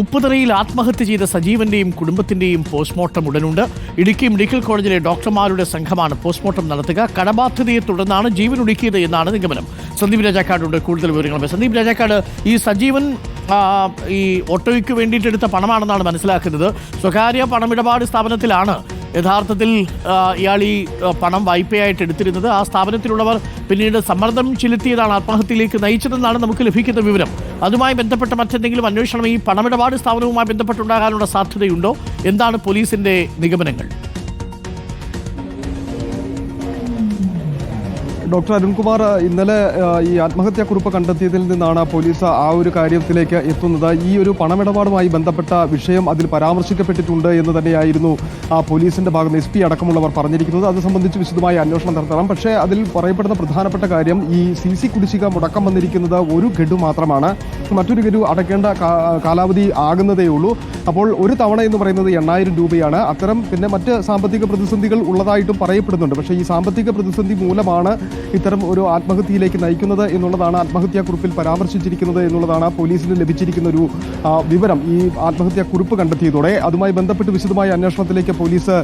ഉപ്പുതറയിൽ ആത്മഹത്യ ചെയ്ത സജീവന്റെയും കുടുംബത്തിന്റെയും പോസ്റ്റ്മോർട്ടം ഉടനുണ്ട്. ഇടുക്കി മെഡിക്കൽ കോളേജിലെ ഡോക്ടർമാരുടെ സംഘമാണ് പോസ്റ്റ്മോർട്ടം നടത്തുക. കടബാധ്യതയെ തുടർന്നാണ് ജീവൻ ഒടുക്കിയത് എന്നാണ് നിഗമനം. സന്ദീപ് രാജാക്കാടുണ്ട് കൂടുതൽ വിവരങ്ങൾ. സന്ദീപ് രാജാക്കാട് ഈ സജീവൻ ഈ ഓട്ടോയ്ക്ക് വേണ്ടിയിട്ടെടുത്ത പണമാണെന്നാണ് മനസ്സിലാക്കുന്നത്. സ്വകാര്യ പണമിടപാട് സ്ഥാപനത്തിലാണ് യഥാർത്ഥത്തിൽ ഇയാൾ ഈ പണം വായ്പയായിട്ട് എടുത്തിരുന്നത്. ആ സ്ഥാപനത്തിലുള്ളവർ പിന്നീട് സമ്മർദ്ദം ചെലുത്തിയതാണ് ആത്മഹത്യയിലേക്ക് നയിച്ചതെന്നാണ് നമുക്ക് ലഭിക്കുന്ന വിവരം. അതുമായി ബന്ധപ്പെട്ട മറ്റെന്തെങ്കിലും അന്വേഷണം ഈ പണമിടപാട് സ്ഥാപനവുമായി ബന്ധപ്പെട്ടുണ്ടാകാനുള്ള സാധ്യതയുണ്ടോ? എന്താണ് പോലീസിന്റെ നിഗമനങ്ങൾ? ഡോക്ടർ അരുൺകുമാർ ഇന്നലെ ഈ ആത്മഹത്യാക്കുറിപ്പ് കണ്ടെത്തിയതിൽ നിന്നാണ് പോലീസ് ആ ഒരു കാര്യത്തിലേക്ക് എത്തുന്നത്. ഈ ഒരു പണമിടപാടുമായി ബന്ധപ്പെട്ട വിഷയം അതിൽ പരാമർശിക്കപ്പെട്ടിട്ടുണ്ട് എന്ന് തന്നെയായിരുന്നു ആ പോലീസിന്റെ ഭാഗത്ത് എസ് പി അടക്കമുള്ളവർ പറഞ്ഞിരിക്കുന്നത്. അത് സംബന്ധിച്ച് വിശദമായ അന്വേഷണം നടത്തണം. പക്ഷേ അതിൽ പറയപ്പെടുന്ന പ്രധാനപ്പെട്ട കാര്യം ഈ സി സി കുടിശ്ശിക മുടക്കം വന്നിരിക്കുന്നത് ഒരു ഗഡു മാത്രമാണ്. മറ്റൊരു ഗഡു അടയ്ക്കേണ്ട കാലാവധി ആകുന്നതേ ഉള്ളൂ. അപ്പോൾ ഒരു തവണ എന്ന് പറയുന്നത് എണ്ണായിരം രൂപയാണ്. അത്തരം പിന്നെ മറ്റ് സാമ്പത്തിക പ്രതിസന്ധികൾ ഉള്ളതായിട്ടും പറയപ്പെടുന്നുണ്ട്. പക്ഷേ ഈ സാമ്പത്തിക പ്രതിസന്ധി മൂലമാണ് ഇത്തരം ഒരു ആത്മഹത്യയിലേക്ക് നയിക്കുന്നത് എന്നുള്ളതാണ് ആത്മഹത്യാക്കുറിപ്പിൽ പരാമർശിച്ചിരിക്കുന്നത് എന്നുള്ളതാണ് പോലീസിന് ലഭിച്ചിരിക്കുന്ന ഒരു വിവരം ഈ ആത്മഹത്യാക്കുറിപ്പ് കണ്ടെത്തിയതോടെ. അതുമായി ബന്ധപ്പെട്ട് വിശദമായ അന്വേഷണത്തിലേക്ക് പോലീസ്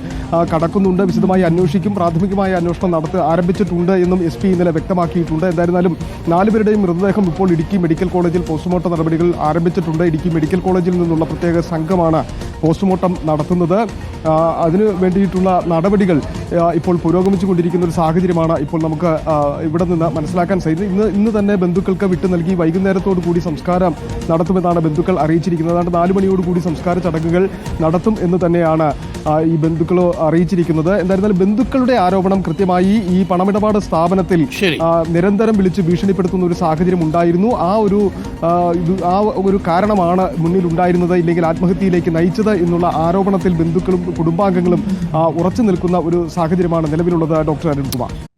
കടക്കുന്നുണ്ട്. വിശദമായി അന്വേഷിക്കും. പ്രാഥമികമായ അന്വേഷണം നടത്തി ആരംഭിച്ചിട്ടുണ്ട് എന്നും എസ് പി ഇന്നലെ വ്യക്തമാക്കിയിട്ടുണ്ട്. എന്തായിരുന്നാലും നാലുപേരുടെയും മൃതദേഹം ഇപ്പോൾ ഇടുക്കി മെഡിക്കൽ കോളേജിൽ പോസ്റ്റ്മോർട്ടം നടപടികൾ ആരംഭിച്ചിട്ടുണ്ട്. ഇടുക്കി മെഡിക്കൽ കോളേജിൽ നിന്നുള്ള പ്രത്യേക സംഘമാണ് പോസ്റ്റ്മോർട്ടം നടത്തുന്നത്. അതിനു വേണ്ടിയിട്ടുള്ള നടപടികൾ ഇപ്പോൾ പുരോഗമിച്ചുകൊണ്ടിരിക്കുന്ന ഒരു സാഹചര്യമാണ് ഇപ്പോൾ നമുക്ക് ഇവിടെ നിന്ന് മനസ്സിലാക്കാൻ സാധിച്ചത് ഇന്ന് ഇന്ന് തന്നെ ബന്ധുക്കൾക്ക് വിട്ടു നൽകി വൈകുന്നേരത്തോടു കൂടി സംസ്കാരം നടത്തുമെന്നാണ് ബന്ധുക്കൾ അറിയിച്ചിരിക്കുന്നത്. അതാണ്ട് നാല് മണിയോടുകൂടി സംസ്കാര ചടങ്ങുകൾ നടത്തും എന്ന് തന്നെയാണ് ഈ ബന്ധുക്കൾ അറിയിച്ചിരിക്കുന്നത്. എന്തായിരുന്നാലും ബന്ധുക്കളുടെ ആരോപണം കൃത്യമായി ഈ പണമിടപാട് സ്ഥാപനത്തിൽ നിരന്തരം വിളിച്ച് ഭീഷണിപ്പെടുത്തുന്ന ഒരു സാഹചര്യം ഉണ്ടായിരുന്നു. ആ ഒരു ആ, ഒരു കാരണമാണ് മുന്നിൽ ഉണ്ടായിരുന്നത്. ഇല്ലെങ്കിൽ ആത്മഹത്യയിലേക്ക് നയിച്ചത് എന്നുള്ള ആരോപണത്തിൽ ബന്ധുക്കളും കുടുംബാംഗങ്ങളും ഉറച്ചു നിൽക്കുന്ന ഒരു സാഹചര്യമാണ് നിലവിലുള്ളത് ഡോക്ടർ അരുൺകുമാർ.